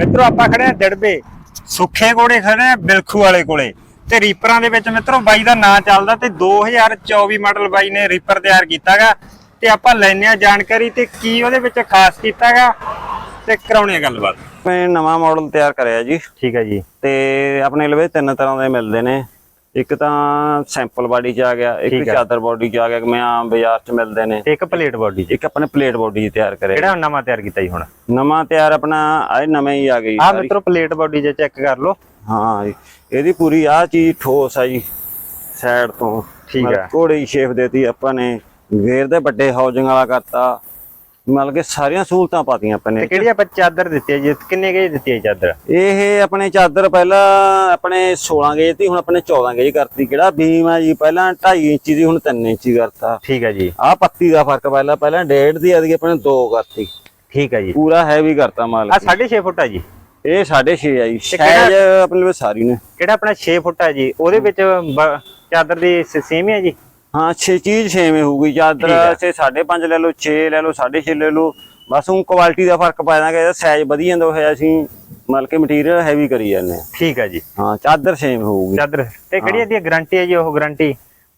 ਮਿੱਤਰੋ ਆਪਾਂ ਖੜੇ ਆ ਦਿੜਬੇ। ਸੁੱਖੇ ਕੋਲੇ ਖੜੇ ਆ ਬਿਲਖੂ ਵਾਲੇ ਕੋਲੇ। ਤੇ ਰੀਪਰਾਂ ਦੇ ਵਿੱਚ ਮਿੱਤਰੋ ਬਾਈ ਦਾ ਨਾਂ ਚੱਲਦਾ ਤੇ 2024 ਮਾਡਲ ਬਾਈ ਨੇ ਰੀਪਰ ਤਿਆਰ ਕੀਤਾਗਾ। ਤੇ ਆਪਾਂ ਲੈਣੇ ਆ ਜਾਣਕਾਰੀ ਤੇ ਕੀ ਉਹਦੇ ਵਿੱਚ ਖਾਸ ਕੀਤਾਗਾ ਤੇ ਕਰਾਉਣੇ ਆ ਗੱਲਬਾਤ। ਮੈਂ ਨਵਾਂ ਮਾਡਲ ਤਿਆਰ ਕਰਿਆ ਜੀ। ਠੀਕ ਹੈ ਜੀ। ਤੇ ਆਪਣੇ ਲਵੇ ਤਿੰਨ ਤਰ੍ਹਾਂ ਦੇ ਮਿਲਦੇ ਨੇ। ਇੱਕ ਤਾਂ ਸੈਂਪਲ ਬਾਡੀ ਚ ਆ ਗਿਆ ਇੱਕ। ਚਾਦਰ ਬਾਡੀ ਚ ਆ ਗਿਆ ਮੈਂ ਆਮ ਬਾਜ਼ਾਰ ਚ ਮਿਲਦੇ ਨੇ। ਤੇ ਇੱਕ ਪਲੇਟ ਬਾਡੀ ਜੀ ਇੱਕ ਆਪਣੇ ਪਲੇਟ ਬਾਡੀ ਤਿਆਰ ਕਰਿਆ। ਕਿਹੜਾ ਨਵਾਂ ਤਿਆਰ ਕੀਤਾ ਜੀ ਹੁਣ? ਨਵਾਂ ਤਿਆਰ ਆਪਣਾ ਇਹ ਨਵੇਂ ਹੀ ਆ ਗਈ ਆ ਮਿੱਤਰੋ ਪਲੇਟ ਬਾਡੀ ਜੇ ਚੈੱਕ ਕਰ ਲਓ। ਹਾਂ ਜੀ। ਇਹਦੀ ਪੂਰੀ ਆ ਚੀਜ਼ ਠੋਸ ਆ ਜੀ ਸਾਈਡ ਤੋਂ। ਠੀਕ ਹੈ। ਘੋੜੇ ਸ਼ੇਪ ਦੇਤੀ ਆਪਾਂ ਨੇ ਗੇਰ ਦੇ ਵੱਡੇ ਹਾਊਸਿੰਗ ਵਾਲਾ ਕਰਤਾ। ਮਤਲਬ ਕਿ ਸਾਰੀਆਂ ਸਹੂਲਤਾਂ ਪਾਤੀਆਂ ਆਪਾਂ ਨੇ। ਤੇ ਕਿਹੜੀ ਆਪਾਂ ਚਾਦਰ ਦਿੱਤੀ ਹੈ ਜੀ? ਕਿੰਨੇ ਗੇਜ ਦਿੱਤੀ ਹੈ ਚਾਦਰ? ਇਹ ਆਪਣੇ ਚਾਦਰ ਪਹਿਲਾਂ ਆਪਣੇ 16 ਗੇਜ ਦੀ ਹੁਣ ਆਪਣੇ 14 ਗੇਜ ਕਰਤੀ। ਕਿਹੜਾ ਬੀਮ ਆ ਜੀ? ਪਹਿਲਾਂ 2.5 ਇੰਚੀ ਦੀ ਹੁਣ 3 ਇੰਚੀ ਕਰਤਾ। ਠੀਕ ਹੈ ਜੀ। ਆਹ ਪੱਤੀ ਦਾ ਫ਼ਰਕ ਪਹਿਲਾਂ ਪਹਿਲਾਂ 1.5 ਦੀ ਆਦੀ ਆਪਣੇ 2 ਕਰਤੀ। ਠੀਕ ਹੈ ਜੀ। ਪੂਰਾ ਹੈਵੀ ਕਰਤਾ ਮਾਲ ਆ 6.5 ਫੁੱਟ ਹੈ ਜੀ। ਇਹ 6.5 ਆ ਜੀ। ਤੇ ਸਾਈਜ਼ ਆਪਣੇ ਲਈ ਸਾਰੀ ਨੇ। ਕਿਹੜਾ ਆਪਣਾ 6 ਫੁੱਟ ਹੈ ਜੀ? ਉਹਦੇ ਵਿੱਚ ਚਾਦਰ ਦੀ ਸੇਮ ਹੀ ਹੈ ਜੀ? ਹਾਂ ਛੇ ਚੀਜ਼ ਛੇਵੇਂ ਹੋਊਗੀ। ਚਾਦਰ। ਸੇ 5.5 ਲੈ ਲਓ 6 ਲੈ ਲਓ 6.5 ਲੈ ਲਓ। ਬਸ ਉਹ ਕੁਆਲਿਟੀ ਦਾ ਫ਼ਰਕ ਪਾ ਦਾਂਗੇ ਇਹਦਾ ਸਾਈਜ਼ ਵਧੀ ਜਾਂਦਾ ਹੋਇਆ ਅਸੀਂ ਮਤਲਬ ਕਿ ਮਟੀਰੀਅਲ ਹੈਵੀ ਕਰੀ ਜਾਂਦੇ ਹਾਂ। ਠੀਕ ਹੈ ਜੀ। ਹਾਂ ਚਾਦਰ ਸੇਮ ਹੋਊਗੀ। ਚਾਦਰ। ਤੇ ਕਿਹੜੀ ਇਹਦੀ ਗਾਰੰਟੀ ਹੈ ਜੀ ਉਹ ਗਾਰੰਟੀ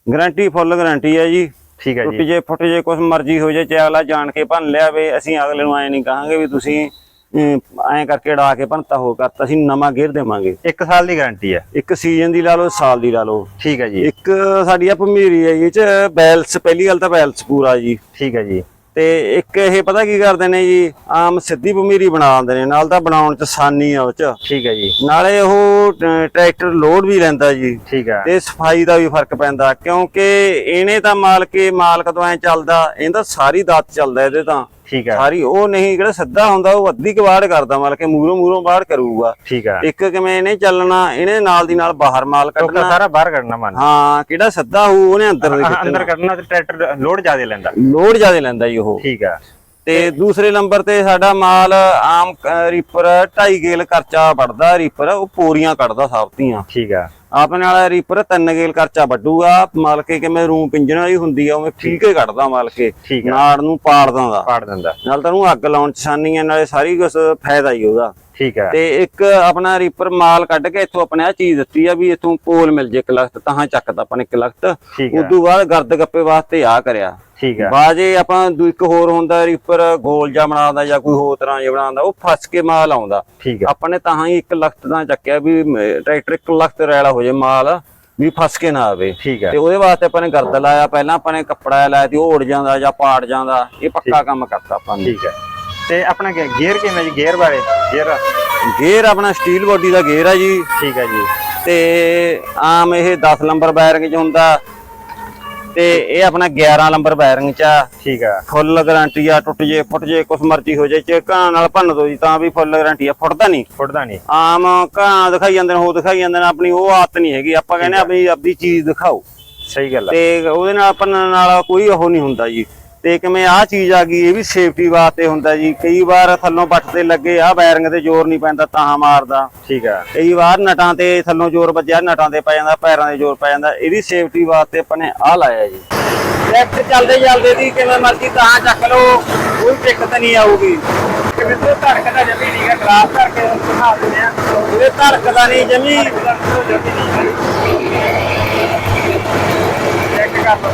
ਗਾਰੰਟੀ ਫੁੱਲ ਗਾਰੰਟੀ ਹੈ ਜੀ। ਠੀਕ ਹੈ ਜੀ। ਜੇ ਫੁੱਟ ਜੇ ਕੁਛ ਮਰਜ਼ੀ ਹੋ ਜੇ ਚਾਹੇ ਅਗਲਾ ਜਾਣ ਕੇ ਭੰਨ ਲਿਆ ਵੇ ਅਸੀਂ ਅਗਲੇ ਨੂੰ ਐ ਨਹੀਂ ਕਹਾਂਗੇ ਵੀ ਤੁਸੀਂ ਐਂ ਕਰਕੇ ਡਾ ਕੇ ਭੰਨਤਾ ਹੋ ਕਰਤਾ ਅਸੀਂ ਨਵਾਂ ਗੇਰ ਦੇਵਾਂਗੇ। 1 ਸਾਲ ਦੀ ਗਾਰੰਟੀ ਹੈ? ਇੱਕ ਸੀਜ਼ਨ ਦੀ ਲਾ ਲਓ ਸਾਲ ਦੀ ਲਾ ਲਓ। ਠੀਕ ਹੈ ਜੀ। ਇੱਕ ਸਾਡੀ ਆ ਭਮੀਰੀ ਹੈ ਇਹ ਚ ਬੈਲਸ ਪਹਿਲੀ ਗੱਲ ਤਾਂ ਬੈਲਸ ਪੂਰਾ ਜੀ। ਠੀਕ ਹੈ ਜੀ। ਤੇ ਇੱਕ ਇਹ ਪਤਾ ਕੀ ਕਰਦੇ ਨੇ ਜੀ ਆਮ ਸਿੱਧੀ ਭਮੀਰੀ ਬਣਾ ਦਿੰਦੇ ਨੇ ਨਾਲ ਤਾਂ ਬਣਾਉਣ ਚ ਆਸਾਨੀ ਆ ਉਹ ਚ। ਠੀਕ ਹੈ ਜੀ। ਨਾਲੇ ਉਹ ਟਰੈਕਟਰ ਲੋਡ ਵੀ ਲੈਂਦਾ ਜੀ। ਠੀਕ ਹੈ। ਤੇ ਸਫ਼ਾਈ ਦਾ ਵੀ ਫ਼ਰਕ ਪੈਂਦਾ ਕਿਉਂਕਿ ਇਹਨੇ ਤਾਂ ਮਾਲਕੇ ਮਾਲਕ ਤੋਂ ਐ ਚੱਲਦਾ ਇਹਦਾ ਸਾਰੀ ਦਾਤ ਚੱਲਦਾ ਇਹਦੇ ਤਾਂ। ਠੀਕ ਹੈ ਸਾਰੀ ਉਹ ਨਹੀਂ ਜਿਹੜਾ ਸਿੱਧਾ ਹੁੰਦਾ ਉਹ ਅੱਧੀ ਕਵਾੜ ਕਰਦਾ ਮਾਲਕੇ ਮੂਰੋਂ ਮੂਰੋਂ ਬਾਹਰ ਕਰੂਗਾ। ਠੀਕ ਹੈ ਇੱਕ ਕਿਵੇਂ ਇਹਨੇ ਚੱਲਣਾ ਇਹਨੇ ਨਾਲ ਦੀ ਨਾਲ ਬਾਹਰ ਮਾਲ ਕੱਢਣਾ। ਸਾਰਾ ਬਾਹਰ ਕੱਢਣਾ ਮਨ ਹਾਂ ਕਿਹੜਾ ਸਿੱਧਾ ਹੋਊ ਉਹਨੇ ਅੰਦਰ ਦੇ ਅੰਦਰ ਕੱਢਣਾ ਤੇ ਟਰੈਕਟਰ ਲੋਡ ਜ਼ਿਆਦਾ ਲੈਂਦਾ। ਲੋਡ ਜ਼ਿਆਦਾ ਲੈਂਦਾ ਜੀ ਉਹ। ਠੀਕ ਹੈ ਤੇ ਦੂਸਰੇ ਨੰਬਰ ਤੇ ਸਾਡਾ ਮਾਲ ਆਮ ਰੀਪਰ 2.5 ਗੇਲ ਖਰਚਾ ਵੱਢਦਾ ਰੀਪਰ ਉਹ ਪੂਰੀਆਂ ਕੱਢਦਾ ਸਬਤੀਆਂ ਠੀਕ ਹੈ ਆਪਣੇ ਵਾਲਾ ਰੀਪਰ 3 ਗੇਲ ਖਰਚਾ ਵੱਢੂਗਾ ਮਾਲ ਕੇ ਕਿਵੇਂ ਰੂਮ ਪਿੰਜਣ ਵਾਲੀ ਹੁੰਦੀ ਆ ਉਵੇਂ ਠੀਕੇ ਕੱਢਦਾ ਮਾਲ ਕੇ ਠੀਕ ਆ। ਨਾੜ ਨੂੰ ਪਾੜ ਦਿੰਦਾ। ਪਾੜ ਦਿੰਦਾ। ਨਾਲ ਤਾਂ ਉਹਨੂੰ ਅੱਗ ਲਾਉਣ ਚ ਹੈ ਨਾਲੇ ਸਾਰੀ ਕੁਛ ਫਾਇਦਾ ਹੀ ਉਹਦਾ। ਠੀਕ ਹੈ। ਤੇ ਇੱਕ ਆਪਣਾ ਰੀਪਰ ਮਾਲ ਕੱਢ ਕੇ ਇੱਥੋਂ ਆਪਣੇ ਆ ਚੀਜ਼ ਦਿੱਤੀ ਆ ਵੀ ਇੱਥੋਂ ਪੋਲ ਮਿਲ ਜੇ ਇੱਕ ਲਖਤ ਤਾਂ ਚੱਕਦਾ ਆਪਾਂ ਨੇ ਇੱਕ ਲਖਤ ਹੈ। ਉਦੋਂ ਬਾਅਦ ਗਰਦ ਗੱਪੇ ਵਾਸਤੇ ਆ ਕਰਿਆ। ਠੀਕ ਹੈ। ਬਾਜੇ ਆਪਾਂ ਦੂ ਇੱਕ ਹੋਰ ਹੁੰਦਾ ਰੀਪਰ ਗੋਲ ਜਾਂ ਬਣਾਉਂਦਾ ਜਾਂ ਕੋਈ ਹੋਰ ਤਰ੍ਹਾਂ ਜਿਹਾ ਬਣਾਉਂਦਾ ਉਹ ਫਸ ਕੇ ਮਾਲ ਆਉਂਦਾ। ਠੀਕ ਹੈ। ਆਪਾਂ ਨੇ ਤਾਂ ਹੀ ਇੱਕ ਲਖਤ ਤਾਂ ਚੱਕਿਆ ਵੀ ਟਰੈਕਟਰ ਇੱਕ ਲਖਤ ਰੈਲਾ ਹੋ ਜੇ ਮਾਲ ਵੀ ਫਸ ਕੇ ਨਾ ਆਵੇ। ਠੀਕ ਹੈ। ਤੇ ਉਹਦੇ ਵਾਸਤੇ ਆਪਾਂ ਨੇ ਗਰਦ ਲਾਇਆ। ਪਹਿਲਾਂ ਆਪਾਂ ਨੇ ਕੱਪੜਾ ਲਾਇਆ ਤੇ ਉਹ ਉੜ ਜਾਂਦਾ ਜਾਂ ਪਾੜ ਜਾਂਦਾ। ਇਹ ਪੱਕਾ ਕੰਮ ਕਰਤਾ ਆਪਾਂ ਨੇ। ਠੀਕ ਹੈ। ਤੇ ਆਪਣਾ ਗੇ- ਗੇਅਰ ਕਿਵੇਂ ਜੀ? ਗੇਅਰ ਬਾਰੇ? ਗੇਅਰ ਗੇਅਰ ਆਪਣਾ ਸਟੀਲ ਬੋਡੀ ਦਾ ਗੇਅਰ ਆ ਜੀ। ਠੀਕ ਹੈ ਜੀ। ਤੇ ਆਮ ਇਹ 10 ਨੰਬਰ ਬੈਰਿੰਗ ਚ ਹੁੰਦਾ। ਤੇ ਇਹ ਆਪਣਾ 11 ਨੰਬਰ ਬੈਰਿੰਗ ਚ ਆ। ਠੀਕ ਹੈ ਫੁੱਲ ਗਾਰੰਟੀ ਆ ਟੁੱਟ ਜੇ ਫੁੱਟ ਜੇ ਕੁਛ ਮਰਜ਼ੀ ਹੋ ਜੇ ਚੇਕਾਂ ਨਾਲ ਭੰਨ ਦੋ ਜੀ ਤਾਂ ਵੀ ਫੁੱਲ ਗਾਰੰਟੀ ਆ। ਫੁੱਟਦਾ ਨਹੀਂ। ਫੁੱਟਦਾ ਨਹੀਂ। ਆਮ ਘਾਂ ਦਿਖਾਈ ਜਾਂਦੇ ਨੇ ਉਹ ਦਿਖਾਈ ਜਾਂਦੇ ਨੇ ਆਪਣੀ ਉਹ ਆਦਤ ਨਹੀਂ ਹੈਗੀ। ਆਪਾਂ ਕਹਿੰਦੇ ਆ। ਵੀ ਆਪਦੀ ਚੀਜ਼ ਦਿਖਾਓ। ਸਹੀ ਗੱਲ ਹੈ ਤੇ ਉਹਦੇ ਨਾਲ ਆਪਾਂ ਨਾਲ ਕੋਈ ਉਹ ਨਹੀਂ ਹੁੰਦਾ ਜੀ। ਤੇ ਕਿਵੇਂ ਆਹ ਚੀਜ਼ ਆ ਗਈ ਇਹ ਵੀ ਸੇਫਟੀ ਵਾਸਤੇ ਹੁੰਦਾ ਜੀ। ਕਈ ਵਾਰ ਥੱਲੋਂ ਬੱਟ ਤੇ ਲੱਗੇ ਆ ਬੈਰਿੰਗ ਤੇ ਜ਼ੋਰ ਨਹੀਂ ਪੈਂਦਾ ਤਾਂ ਮਾਰਦਾ। ਠੀਕ ਹੈ ਕਈ ਵਾਰ ਨਟਾਂ ਤੇ ਥੱਲੋਂ ਜ਼ੋਰ ਵੱਜਿਆ ਨਟਾਂ ਤੇ ਪੈ ਜਾਂਦਾ ਪੈਰਾਂ ਤੇ ਜ਼ੋਰ ਪੈ ਜਾਂਦਾ ਇਹਦੀ ਸੇਫਟੀ ਵਾਸਤੇ ਆਪਾਂ ਨੇ ਆਹ ਲਾਇਆ ਜੀ। ਲੈਫਟ ਚੱਲਦੇ ਚੱਲਦੇ ਦੀ ਕਿਵੇਂ ਮਰਜ਼ੀ ਤਾਂ ਚੱਕ ਲਓ ਕੋਈ ਦਿੱਕਤ ਨਹੀਂ ਆਊਗੀ। ਕਿਵੇਂ ਤੋਂ ਧੜਕਦਾ ਜਮੀ ਨਹੀਂ ਹੈ ਗਲਾਸ ਕਰਕੇ ਦਿਖਾ ਦਿੰਦੇ ਆ। ਇਹ ਧੜਕਦਾ ਨਹੀਂ ਜਮੀ। ਚੈੱਕ ਕਰ ਲਓ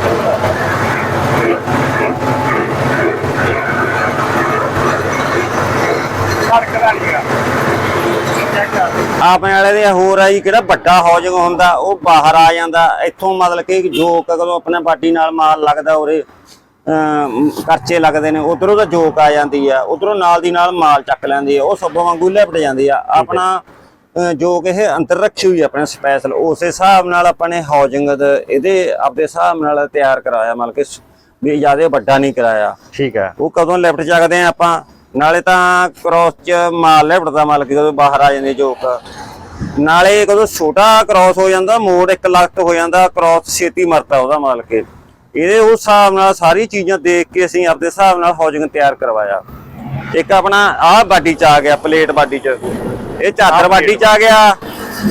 ਧੜਕਦਾ ਨਹੀਂ ਹੈ ਚੈੱਕ ਕਰ ਲਓ। ਆਪਣੇ ਵਾਲੇ ਦੇ ਹੋਰ ਆ ਜੀ ਕਿਹੜਾ ਵੱਡਾ ਹੌਜਿੰਗ ਹੁੰਦਾ ਉਹ ਬਾਹਰ ਆ ਜਾਂਦਾ। ਇੱਥੋਂ ਮਤਲਬ ਕਿ ਜੋਕ ਕਦੋਂ ਆਪਣੇ ਪਾਰਟੀ ਨਾਲ ਮਾਲ ਲੱਗਦਾ ਉਰੇ ਖਰਚੇ ਲੱਗਦੇ ਨੇ ਉਧਰੋਂ ਤਾਂ ਜੋਕ ਆ ਜਾਂਦੀ ਆ ਉਧਰੋਂ ਨਾਲ ਦੀ ਨਾਲ ਮਾਲ ਚੱਕ ਲੈਂਦੀ ਆ ਉਹ ਸੱਬੋਂ ਵਾਂਗੂ ਲਿਪਟ ਜਾਂਦੀ ਆ। ਆਪਣਾ ਅ, ਜੋਕ ਇਹ ਅੰਦਰ ਰੱਖੀ ਹੋਈ ਆਪਣੇ ਸਪੈਸ਼ਲ ਉਸੇ ਹਿਸਾਬ ਨਾਲ ਆਪਾਂ ਨੇ ਹੌਜਿੰਗ ਇਹਦੇ ਆਪਦੇ ਹਿਸਾਬ ਨਾਲ ਤਿਆਰ ਕਰਾਇਆ ਮਤਲਬ ਕਿ ਵੀ ਜ਼ਿਆਦਾ ਵੱਡਾ ਨਹੀਂ ਕਰਾਇਆ। ਠੀਕ ਹੈ ਉਹ ਕਦੋਂ ਲੈਫਟ ਚੱਕਦੇ ਆ ਆਪਾਂ? ਨਾਲੇ ਤਾਂ ਕ੍ਰੋਸ ਚ ਮਾਲ ਲੈਫਟ ਦਾ ਮਾਲ ਜਦੋਂ ਬਾਹਰ ਆ ਜਾਂਦੇ ਜੋਕ। ਨਾਲੇ ਕਦੋਂ ਛੋਟਾ ਕ੍ਰੋਸ ਹੋ ਜਾਂਦਾ ਮੋੜ ਇੱਕ ਲੱਖ ਹੋ ਜਾਂਦਾ ਕ੍ਰੋਸ ਛੇਤੀ ਮਰਦਾ ਉਹਦਾ ਮਾਲ ਕੇ। ਇਹਦੇ ਉਸ ਹਿਸਾਬ ਨਾਲ ਸਾਰੀ ਚੀਜ਼ਾਂ ਦੇਖ ਕੇ ਅਸੀਂ ਆਪਦੇ ਹਿਸਾਬ ਨਾਲ ਹੌਜਿੰਗ ਤਿਆਰ ਕਰਵਾਇਆ। ਇੱਕ ਆਪਣਾ ਆਹ ਬਾਡੀ ਚ ਆ ਗਿਆ ਪਲੇਟ ਬਾਡੀ ਚ। ਇਹ ਚਾਦਰ ਬਾਡੀ ਚ ਆ ਗਿਆ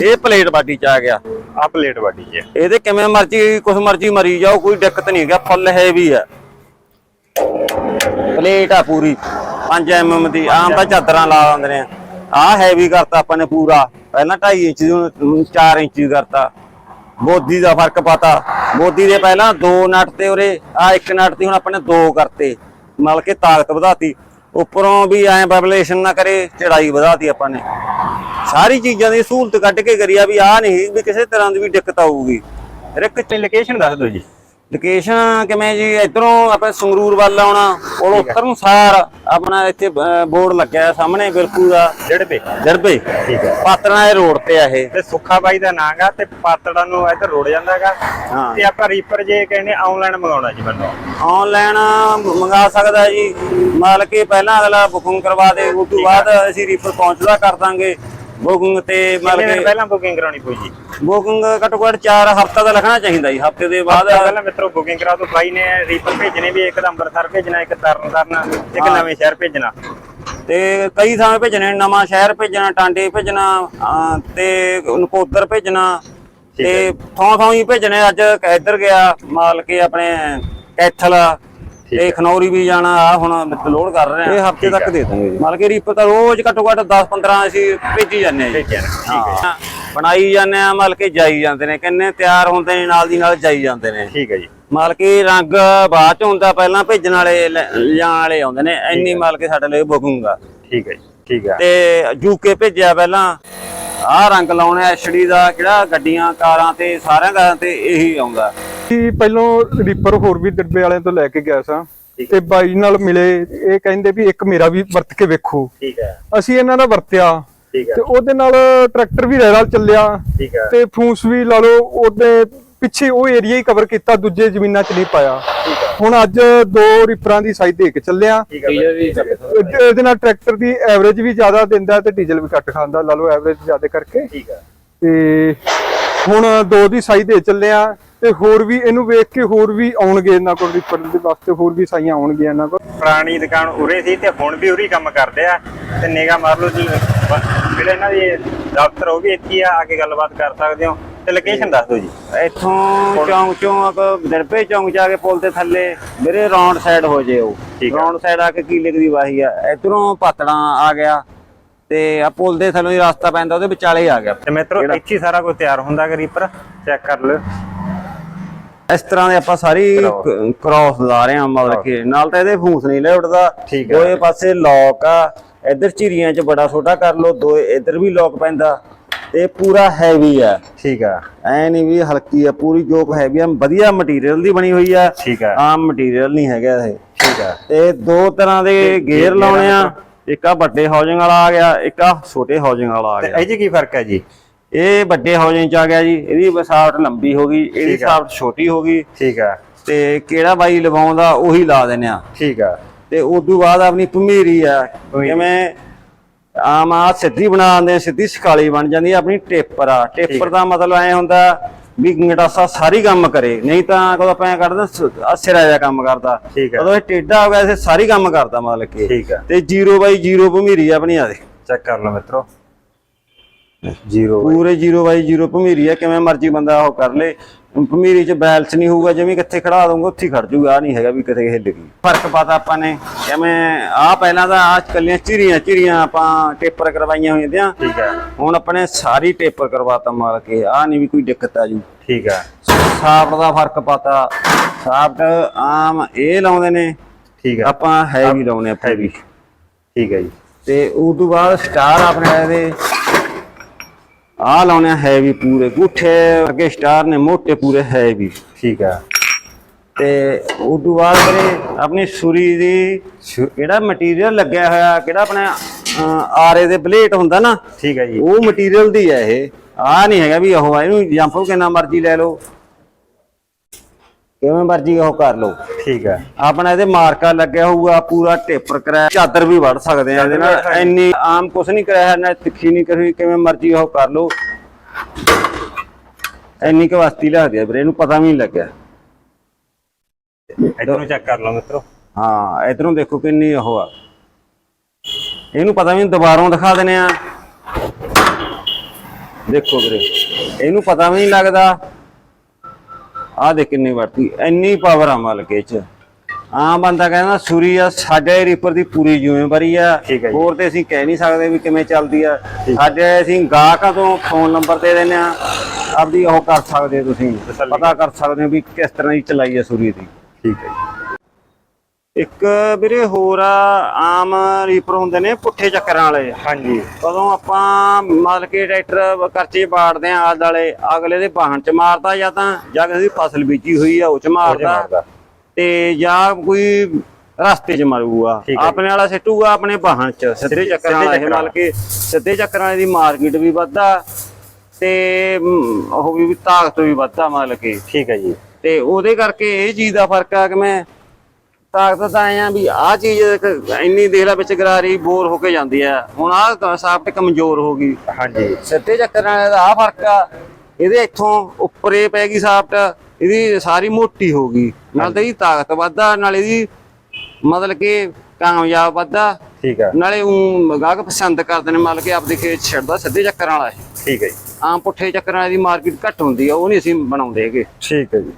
ਇਹ ਪਲੇਟ ਬਾਡੀ ਚ ਆ ਗਿਆ। ਆ ਪਲੇਟ ਵੱਡੀ ਹੈ ਇਹਦੇ ਕਿਵੇਂ ਮਰਜ਼ੀ ਕੁਛ ਮਰਜ਼ੀ ਮਰੀ ਜਾਓ ਕੋਈ ਦਿੱਕਤ ਨਹੀਂ ਹੈਗਾ ਫੁੱਲ ਹੈਵੀ ਆ। ਪਲੇਟ ਆ ਪੂਰੀ। 5 ਐਮਐਮ ਦੀ, ਆਮ ਤਾਂ ਚਾਦਰਾਂ ਲਾ ਦਿੰਦੇ ਨੇ। ਆ ਹੈਵੀ ਕਰਤਾ ਆਪਾਂ ਨੇ ਪੂਰਾ। ਪਹਿਲਾਂ 2.5 ਇੰਚ ਦੀ 4 ਇੰਚ ਕਰਤਾ। ਬੋਦੀ ਦਾ ਫ਼ਰਕ ਪਤਾ। ਬੋਦੀ ਦੇ ਪਹਿਲਾਂ ਦੋ ਨਟ ਤੇ ਉਰੇ ਆ ਇੱਕ ਨਟ ਤੇ ਹੁਣ ਆਪਾਂ ਨੇ ਦੋ ਕਰਤੇ। ਮਤਲਬ ਕਿ ਤਾਕਤ ਵਧਾਤੀ। ਉੱਪਰੋਂ ਵੀ ਐ ਵਾਈਬ੍ਰੇਸ਼ਨ ਨਾ ਕਰੇ, ਚੜਾਈ ਵਧਾਤੀ ਆਪਾਂ ਨੇ। ਸਾਰੀ ਚੀਜ਼ਾਂ ਦੀ ਸਹੂਲਤ ਕੱਢ ਕੇ ਕਰੀ ਆ ਵੀ ਆ ਨਹੀਂ, ਵੀ ਕਿਸੇ ਤਰ੍ਹਾਂ ਦੀ ਵੀ ਦਿੱਕਤ ਆਊਗੀ। ਹਰ ਲੋਕੇਸ਼ਨ ਦੱਸ ਦਿਓ ਜੀ। ਲੋਕੇਸ਼ਨ ਕਿਵੇਂ ਜੀ? ਇਧਰੋਂ ਆਪਾਂ ਸੰਗਰੂਰ ਵੱਲ ਆਉਣਾ ਉਹ ਉੱਤਰ ਨੂੰ ਸਾਰ ਆਪਣਾ ਇੱਥੇ ਬੋਰਡ ਲੱਗਿਆ ਸਾਹਮਣੇ ਬਿਲਕੁਲ ਦਾ। ਜੜਬੇ ਜਰਬੇ ਠੀਕ ਹੈ ਪਾਤਣਾ ਦੇ ਰੋਡ ਤੇ ਆ ਇਹ। ਤੇ ਸੁੱਖਾ ਬਾਈ ਦਾ ਨਾਂ ਗਾ ਤੇ ਪਾਤੜਾ ਨੂੰ ਇੱਧਰ ਰੋੜ ਜਾਂਦਾਗਾ ਹਾਂ। ਤੇ ਆਪਾਂ ਰੀਪਰ ਜੇ ਕਹਿੰਦੇ ਆਨਲਾਈਨ ਮੰਗਾਉਣਾ ਜੀ ਮੈਨੂੰ ਆਨਲਾਈਨ ਮੰਗਾ ਸਕਦਾ ਜੀ। ਮਾਲ ਕੇ ਪਹਿਲਾਂ ਅਗਲਾ ਬੁਕਿੰਗ ਕਰਵਾ ਦੇ ਉਸ ਤੋਂ ਬਾਅਦ ਅਸੀਂ ਰੀਫਰ ਪਹੁੰਚਦਾ ਕਰ ਦਾਂਗੇ। ਬੁਕਿੰਗ ਤੇ ਦਿਨ ਕੇ ਪਹਿਲਾਂ ਬੁਕਿੰਗ ਕਰਾਉਣੀ ਪਊ ਜੀ? ਬੁਕਿੰਗ ਘੱਟੋ ਘੱਟ 4 ਹਫ਼ਤਾ ਦਾ ਲੱਗਣਾ ਚਾਹੀਦਾ ਜੀ ਹਫ਼ਤੇ ਦੇ ਬਾਅਦ ਪਹਿਲਾਂ ਮਿੱਤਰੋ ਬੁਕਿੰਗ ਕਰਾ ਦੋ ਬਾਈ ਨੇ ਰੀਪਰ ਭੇਜਣੇ ਵੀ ਇੱਕ ਤਾਂ ਅੰਮ੍ਰਿਤਸਰ ਭੇਜਣਾ ਇੱਕ ਤਰਨ ਤਾਰਨ ਇੱਕ। ਨਵੇਂ ਸ਼ਹਿਰ ਭੇਜਣਾ। ਤੇ ਕਈ ਥਾਂ ਭੇਜਣੇ ਨਵਾਂ ਸ਼ਹਿਰ ਭੇਜਣਾ ਟਾਂਡੇ ਭੇਜਣਾ ਤੇ ਨਕੋਦਰ ਭੇਜਣਾ ਤੇ ਥਾਂ ਥਾਂ ਹੀ ਭੇਜਣੇ ਅੱਜ ਇੱਧਰ ਗਿਆ ਮਾਲ ਕੇ ਆਪਣੇ ਕੈਥਲ ਤੇ ਖਨੌਰੀ ਵੀ ਜਾਣਾ ਆ ਹੁਣ ਲੋਡ ਕਰ ਰਹੇ ਆ ਇਹ ਹਫ਼ਤੇ ਤੱਕ ਦੇ ਦਾਂਗੇ ਜੀ। ਮਾਲ ਕੇ ਰੀਪ ਤਾਂ ਰੋਜ਼ ਘੱਟੋ ਘੱਟ 10 15 ਅਸੀਂ ਭੇਜੀ ਜਾਂਦੇ ਆ ਜੀ। ਠੀਕ ਹੈ। ਬਣਾਈ ਜਾਂਦੇ ਆ ਮਾਲ ਕੇ ਜਾਈ ਜਾਂਦੇ ਨੇ। ਕਿੰਨੇ ਤਿਆਰ ਹੁੰਦੇ ਨੇ ਨਾਲ ਦੀ ਨਾਲ ਜਾਈ ਜਾਂਦੇ ਨੇ। ਠੀਕ ਹੈ ਜੀ। ਮਾਲ ਕੇ ਰੰਗ ਬਾਅਦ ਚ ਹੁੰਦਾ ਪਹਿਲਾਂ ਭੇਜਣ ਵਾਲੇ ਲਿਜਾਣ ਵਾਲੇ ਆਉਂਦੇ ਨੇ। ਇੰਨੀ ਮਾਲ ਕੇ ਸਾਡੇ ਲਈ ਬੁਕਿੰਗ ਆ। ਠੀਕ ਹੈ ਜੀ ਠੀਕ ਹੈ। ਤੇ ਯੂਕੇ ਭੇਜਿਆ ਪਹਿਲਾਂ। ਆਹ ਰੰਗ ਲਾਉਣੇ ਐਚਡੀ ਦਾ ਕਿਹੜਾ ਗੱਡੀਆਂ ਕਾਰਾਂ ਤੇ ਸਾਰਿਆਂ ਦਾ ਤੇ ਇਹੀ ਆਉਂਦਾ। ਕਿ ਪਹਿਲੋਂ ਰੀਪਰ ਹੋਰ ਵੀ ਡੱਬੇ ਵਾਲਿਆਂ ਤੋਂ ਲੈ ਕੇ ਗਿਆ ਸਾਂ। ਤੇ ਬਾਈ ਨਾਲ ਮਿਲੇ ਇਹ ਕਹਿੰਦੇ ਵੀ ਇੱਕ ਮੇਰਾ ਵੀ ਵਰਤ ਕੇ ਵੇਖੋ। ਠੀਕ ਹੈ। ਅਸੀਂ ਇਹਨਾਂ ਦਾ ਵਰਤਿਆ ਠੀਕ ਹੈ। ਤੇ ਉਹਦੇ ਨਾਲ ਟਰੈਕਟਰ ਵੀ ਰਹਿ ਨਾਲ ਚੱਲਿਆ ਠੀਕ ਹੈ। ਤੇ ਫੂਸ ਵੀ ਲਾ ਲਓ ਉਹਦੇ ਪਿੱਛੇ ਉਹ ਏਰੀਆ ਹੀ ਕਵਰ ਕੀਤਾ ਦੂਜੇ ਜ਼ਮੀਨਾਂ 'ਚ ਨਹੀਂ ਪਾਇਆ। ਹੁਣ ਅੱਜ ਦੋ ਰੀਪਰਾਂ ਦੀ ਸਾਈਜ਼ ਦੇ ਕੇ ਚੱਲਿਆ। ਠੀਕ ਹੈ ਬਾਈ। ਇਹਦੇ ਇਹਦੇ ਨਾਲ ਟਰੈਕਟਰ ਦੀ ਐਵਰੇਜ ਵੀ ਜ਼ਿਆਦਾ ਦਿੰਦਾ ਤੇ ਡੀਜ਼ਲ ਵੀ ਘੱਟ ਖਾਂਦਾ ਲਾ ਲਓ ਐਵਰੇਜ ਜ਼ਿਆਦਾ ਕਰਕੇ। ਠੀਕ ਹੈ। ਤੇ ਹੁਣ ਦੋ ਦੀ ਸਾਈ ਦੇ ਚੱਲੇ ਆ। ਤੇ ਹੋਰ ਵੀ ਇਹਨੂੰ ਵੇਖ ਕੇ ਹੋਰ ਵੀ ਆਉਣਗੇ ਇਹਨਾਂ ਕੋਲ ਰੀਪਰ ਦੇ ਵਾਸਤੇ ਹੋਰ ਵੀ ਸਾਈਆਂ ਆਉਣਗੀਆਂ ਇਹਨਾਂ ਕੋਲ। ਪੁਰਾਣੀ ਦੁਕਾਨ ਉਰੇ ਸੀ ਤੇ ਹੁਣ ਵੀ ਉਰੀ ਕੰਮ ਕਰਦੇ ਆ। ਤੇ ਨਿਗਾ ਮਾਰ ਲਓ ਜੀ ਜਿਹੜੇ ਇਹਨਾਂ ਦੀ ਦਫ਼ਤਰ ਉਹ ਵੀ ਇੱਥੇ ਆ ਆ ਕੇ ਗੱਲਬਾਤ ਕਰ ਸਕਦੇ ਹੋ। ਤੇ ਲੋਕੇਸ਼ਨ ਦੱਸ ਦਿਓ ਜੀ। ਇੱਥੋਂ ਚੌਂਕ ਚੌਂਕ ਦਰਪੇ ਚੌਂਕ ਜਾ ਕੇ ਪੁਲ ਤੇ ਥੱਲੇ ਮੇਰੇ ਰੌਂਡ ਸਾਈਡ ਹੋ ਜੇ ਉਹ। ਰੌਂਡ ਸਾਈਡ ਆ ਕੇ ਕੀਲੇ ਕੁ ਦੀ ਵਾਹੀ ਆ? ਇਧਰੋਂ ਪਾਤੜਾਂ ਆ ਗਿਆ ਤੇ ਆ ਪੁਲ ਦੇ ਥੱਲੋਂ ਹੀ ਰਸਤਾ ਪੈਂਦਾ ਉਹਦੇ ਵਿਚਾਲੇ ਆ ਗਿਆ। ਤੇ ਮਿੱਤਰੋ ਇੱਥੇ ਸਾਰਾ ਕੁਝ ਤਿਆਰ ਹੁੰਦਾ ਹੈ ਰੀਪਰ ਚੈੱਕ ਕਰ ਲਿਓ। ਇਸ ਤਰ੍ਹਾਂ ਦੇ ਆਪਾਂ ਸਾਰੀ। ਕ੍ਰਾਸ ਲਾ ਰਹੇ ਹਾਂ ਮਤਲਬ ਕਿ ਨਾਲ ਤਾਂ ਇਹਦੇ ਫੂਸ ਨਹੀਂ ਲੈ ਉੱਡਦਾ। ਆ। ਦੋਏ ਪਾਸੇ ਲੌਕ ਆ। ਇੱਧਰ ਝਿਰੀਆਂ 'ਚ ਬੜਾ ਛੋਟਾ ਕਰ ਲਓ ਦੋ ਇੱਧਰ ਵੀ ਲੌਕ ਪੈਂਦਾ। ਤੇ ਪੂਰਾ ਹੈਵੀ ਆ। ਠੀਕ ਆ। ਐ ਨਹੀਂ ਵੀ ਹਲਕੀ ਆ ਪੂਰੀ ਜੋਕ ਹੈਵੀ ਆ। ਵਧੀਆ ਮਟੀਰੀਅਲ ਦੀ ਬਣੀ ਹੋਈ ਆ। ਠੀਕ ਆ। ਆਮ ਮਟੀਰੀਅਲ ਨਹੀਂ ਹੈਗਾ ਇਹ। ਠੀਕ ਆ। ਤੇ ਦੋ ਤਰ੍ਹਾਂ ਦੇ ਗੇਅਰ ਲਾਉਣੇ ਆ। ਇੱਕ ਆ ਵੱਡੇ ਹਾਊਸਿੰਗ ਵਾਲਾ ਆ ਗਿਆ ਇੱਕ ਆ ਛੋਟੇ ਹਾਊਸਿੰਗ ਵਾਲਾ ਆ ਗਿਆ। ਇਹ ਜੀ ਕੀ ਫ਼ਰਕ ਹੈ ਜੀ? ਇਹ ਵੱਡੇ ਹਾਊਸਿੰਗ ਚ ਆ ਗਿਆ ਜੀ ਇਹਦੀ ਵਸਾਵਟ ਲੰਬੀ ਹੋ ਗਈ ਇਹਦੀ। ਵਸਾਵਟ ਛੋਟੀ ਹੋ ਗਈ। ਠੀਕ ਆ। ਤੇ ਕਿਹੜਾ ਬਾਈ ਲਵਾਉਂਦਾ ਉਹੀ ਲਾ ਦਿੰਦੇ ਆ। ਠੀਕ ਆ। ਤੇ ਉਸ ਤੋਂ ਬਾਅਦ ਆਪਣੀ ਭਮੀਰੀ ਆ। ਜਿਵੇਂ ਆਮ ਆ ਸਿੱਧੀ ਬਣਾ ਦਿੰਦੇ ਆ, ਸਿੱਧੀ ਸਕਾਲੀ ਬਣ ਜਾਂਦੀ ਆ ਆਪਣੀ ਟੇਪਰ ਆ। ਟੇਪਰ ਦਾ ਮਤਲਬ ਐ ਹੁੰਦਾ ਵੀ ਗੰਡਾਸਾ ਸਾਰੀ ਕੰਮ ਕਰੇ ਨਹੀਂ ਤਾਂ ਕਦੋਂ ਆਪਾਂ ਐ ਕਰਦੇ ਆ ਸਿਰਾ ਜਿਹਾ ਕੰਮ ਕਰਦਾ। ਉਦੋਂ ਇਹ ਟੇਡਾ ਹੋ ਗਿਆ ਇਹ ਸਾਰੀ ਕੰਮ ਕਰਦਾ ਮਤਲਬ ਕਿ। ਤੇ 0 ਬਾਈ 0 ਭਮੀਰੀ ਆ ਆਪਣੀ ਆ ਦੇ। ਚੈੱਕ ਕਰ ਲਓ ਮਿੱਤਰੋ। ਜ਼ੀਰੋ ਪੂਰੇ 0 ਬਾਈ 0 ਭਮੀਰੀ ਆ ਕਿਵੇਂ ਮਰਜ਼ੀ ਬੰਦਾ ਉਹ ਕਰ ਲੇ। ਭਮੀਰੀ ਚ ਬੈਲੈਂਸ ਨਹੀਂ ਹੋਊਗਾ ਜਿਵੇਂ ਕਿੱਥੇ ਖੜਾ ਦੂੰਗਾ ਉੱਥੇ ਹੀ ਖੜ ਜੂਗਾ ਆ ਨਹੀਂ ਹੈਗਾ ਵੀ ਕਿਤੇ ਹਿੱਲ ਗਈ। ਫ਼ਰਕ ਪਤਾ ਆਪਾਂ ਨੇ ਕਿਵੇਂ ਆ ਪਹਿਲਾਂ ਤਾਂ ਆ ਕੱਲੀਆਂ ਚਿਰੀਆਂ ਚਿਰੀਆਂ ਆਪਾਂ ਟੇਪਰ ਕਰਵਾਈਆਂ ਹੋਈਆਂ ਦੀਆਂ। ਠੀਕ ਆ। ਹੁਣ ਆਪਣੇ ਸਾਰੀ ਟੇਪਰ ਕਰਵਾਤਾ ਮਾਰ ਕੇ ਆ ਨਹੀਂ ਵੀ ਕੋਈ ਦਿੱਕਤ ਆ ਜੂ। ਠੀਕ ਆ। ਸਾਫਟ ਦਾ ਫ਼ਰਕ ਪਤਾ। ਸਾਫਟ ਆਮ ਇਹ ਲਾਉਂਦੇ ਨੇ ਠੀਕ ਆ। ਆਪਾਂ ਹੈਵੀ ਲਾਉਨੇ ਆਪਾਂ ਵੀ ਠੀਕ ਹੈ ਜੀ। ਤੇ ਉਸ ਤੋਂ ਬਾਅਦ ਸਟਾਰ ਆਪਣੇ ਇਹਦੇ ਆ ਲਾਉਣੇ ਹੈਵੀ ਪੂਰੇ। ਗੁੱਠੇ ਵਰਗੇ ਸਟਾਰ ਨੇ ਮੋਟੇ ਪੂਰੇ ਹੈਵੀ ਠੀਕ ਆ। ਤੇ ਤੋਂ ਬਾਅਦ ਵੀਰੇ ਆਪਣੀ ਸੂਰੀ ਦੀ ਕਿਹੜਾ ਮਟੀਰੀਅਲ ਲੱਗਿਆ ਹੋਇਆ ਕਿਹੜਾ ਆਪਣੇ ਆਰੇ ਦੇ ਬਲੇਟ ਹੁੰਦਾ ਨਾ? ਠੀਕ ਹੈ ਜੀ। ਉਹ ਮਟੀਰੀਅਲ ਦੀ ਹੈ ਇਹ। ਆ ਨਹੀਂ ਹੈਗਾ ਵੀ ਉਹ ਆ, ਇਹਨੂੰ ਜੰਪ ਕਿੰਨਾ ਮਰਜ਼ੀ ਲੈ ਲਓ। ਕਿਵੇਂ ਮਰਜ਼ੀ ਉਹ ਕਰ ਲਓ। ਠੀਕ ਆ ਆਪਣਾ ਇਹਦੇ ਮਾਰਕਾ ਲੱਗਿਆ ਹੋਊਗਾ ਪੂਰਾ ਟੇਪਰ ਕਰਾਇਆ ਚਾਦਰ ਵੀ ਵੜ ਸਕਦੇ ਆ ਇਹਦੇ ਨਾਲ। ਇੰਨੀ ਆਮ ਕੁਛ ਨਹੀਂ ਕਰਾਇਆ ਨਾ ਤਿੱਖੀ ਨਹੀਂ ਕਰੀ ਕਿਵੇਂ ਮਰਜ਼ੀ ਉਹ ਕਰ ਲਓ। ਇੰਨੀ ਕੁ ਵਸਤੀ ਲੱਗਦੀ ਆ ਵੀਰੇ ਇਹਨੂੰ ਪਤਾ ਵੀ ਨਹੀਂ ਲੱਗਿਆ। ਇਧਰੋਂ ਚੈੱਕ ਕਰ ਲਓ ਮਿੱਤਰੋ। ਹਾਂ ਇਧਰੋਂ ਦੇਖੋ ਕਿੰਨੀ ਉਹ ਆ। ਇਹਨੂੰ ਪਤਾ ਵੀ ਨਹੀਂ ਦੁਬਾਰੋਂ ਦਿਖਾ ਦਿੰਨੇ ਆ। ਦੇਖੋ ਵੀਰੇ ਇਹਨੂੰ ਪਤਾ ਵੀ ਨਹੀਂ ਲੱਗਦਾ। ਆਹ ਦੇ ਕਿੰਨੀ ਵਰਤੀ ਇੰਨੀ ਪਾਵਰ ਆ ਮਲਕੇ ਚ। ਆਮ ਬੰਦਾ ਕਹਿੰਦਾ ਸੂਰੀ ਆ ਸਾਡੇ ਰੀਪਰ ਦੀ ਪੂਰੀ ਜ਼ਿੰਮੇਵਾਰੀ ਆ। ਹੋਰ ਤੇ ਅਸੀਂ ਕਹਿ ਨਹੀਂ ਸਕਦੇ ਵੀ ਕਿਵੇਂ ਚੱਲਦੀ ਆ। ਸਾਡੇ ਅਸੀਂ ਗਾਹਕਾਂ ਤੋਂ ਫੋਨ ਨੰਬਰ ਦੇ ਦਿੰਦੇ ਆ। ਆਪਦੀ ਉਹ ਕਰ ਸਕਦੇ ਤੁਸੀਂ। ਪਤਾ ਕਰ ਸਕਦੇ ਹੋ ਵੀ ਕਿਸ ਤਰ੍ਹਾਂ ਦੀ ਚਲਾਈ ਆ ਸੂਰੀ ਦੀ। ਠੀਕ ਹੈ ਇੱਕ ਵੀਰੇ ਹੋਰ ਆਮ ਰੀਪਰ ਹੁੰਦੇ ਨੇ ਪੁੱਠੇ ਚੱਕਰਾਂ ਵਾਲੇ। ਹਾਂਜੀ। ਕਦੋਂ ਆਪਾਂ ਮਤਲਬ ਕਿ ਟਰੈਕਟਰ ਕਰਚੇ ਬਾੜਦੇ ਆ ਆਦ ਵਾਲੇ ਅਗਲੇ ਦੇ ਵਾਹਨ ਚ ਮਾਰਦਾ ਜਾਂ ਤਾਂ ਜਾਂ ਕਿਸੇ ਦੀ ਫਸਲ ਬੀਜੀ ਹੋਈ ਆ ਉਹ ਚ ਮਾਰਦਾ। ਤੇ ਜਾਂ ਕੋਈ ਰਸਤੇ 'ਚ ਮਾਰੂਗਾ। ਆਪਣੇ ਵਾਲਾ ਸਿੱਟੂਗਾ ਆਪਣੇ ਵਾਹਨ 'ਚ ਸਿੱਧੇ ਚੱਕਰਾਂ ਵਾਲਾ। ਇਹ ਮਤਲਬ ਕਿ ਸਿੱਧੇ ਚੱਕਰਾਂ ਵਾਲੇ ਦੀ ਮਾਰਕੀਟ ਵੀ ਵੱਧਾ ਤੇ ਉਹ ਵੀ ਤਾਕਤ ਵੀ ਵੱਧਾ ਮਤਲਬ ਕਿ। ਠੀਕ ਹੈ ਜੀ। ਤੇ ਉਹਦੇ ਕਰਕੇ ਇਹ ਚੀਜ਼ ਦਾ ਫ਼ਰਕ ਆ ਕਿ ਮੈਂ ਤਾਕਤ ਤਾਂ ਆਇਆ ਵੀ ਆਹ ਚੀਜ਼ ਇੱਕ ਇੰਨੀ ਦੇਖ ਲੈ ਵਿੱਚ ਗਰਾਰੀ ਬੋਰ ਹੋ ਕੇ ਜਾਂਦੀ ਆ। ਹੁਣ ਆਹ ਸਾਫਟ ਕਮਜ਼ੋਰ ਹੋ ਗਈ। ਹਾਂਜੀ। ਸਿੱਧੇ ਚੱਕਰਾਂ ਵਾਲੇ ਦਾ ਆਹ ਫ਼ਰਕ ਆ ਇਹਦੇ ਇੱਥੋਂ ਉੱਪਰੇ ਪੈ ਗਈ ਸਾਫਟ ਇਹਦੀ ਸਾਰੀ ਮੋਟੀ ਹੋ ਗਈ। ਨਾਲ ਤਾਂ ਇਹਦੀ ਤਾਕਤ ਵੱਧਾ ਨਾਲ ਇਹਦੀ ਮਤਲਬ ਕਿ ਕਾਮਯਾਬ ਵੱਧਾ ਠੀਕ ਹੈ ਨਾਲੇ ਉਹ ਗਾਹਕ ਪਸੰਦ ਕਰਦੇ ਨੇ ਮਤਲਬ ਕਿ ਆਪਦੇ ਖੇਤ ਛੱਡਦਾ ਸਿੱਧੇ ਚੱਕਰਾਂ ਵਾਲਾ ਠੀਕ ਹੈ ਜੀ। ਆਮ ਪੁੱਠੇ ਚੱਕਰਾਂ ਦੀ ਮਾਰਕੀਟ ਘੱਟ ਹੁੰਦੀ ਆ ਉਹ ਨਹੀਂ ਅਸੀਂ ਬਣਾਉਂਦੇ ਹੈਗੇ। ਠੀਕ ਹੈ ਜੀ।